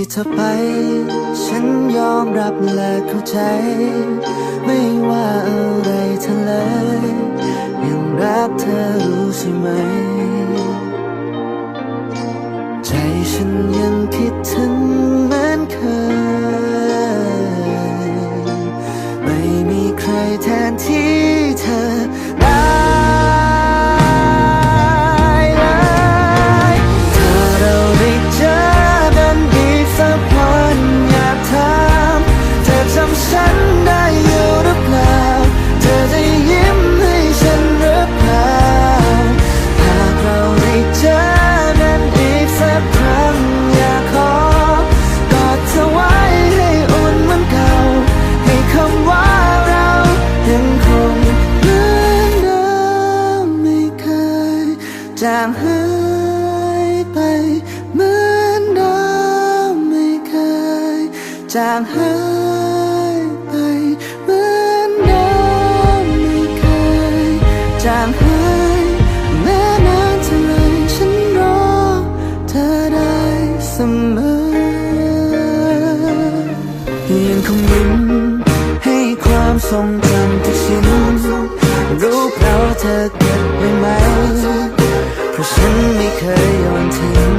ที่เธอไป ฉันยอมรับและเข้าใจ ไม่ว่าอะไรเธอเลย ยังรักเธอรู้ใช่ไหม ใจฉันยังคิดถึงมางหายไปเหมือนเดิมไม่เคยจางหายไปเหมือนเดิมไม่เคยจางหายแม้นานเท่าไรฉันรอเธอได้เสมอยังคงยิ้มให้ความทรงจำทุกชิ้นรูปเราเธอเก็บไว้ไหม เพราะฉันไม่เคยโยนทิ้ง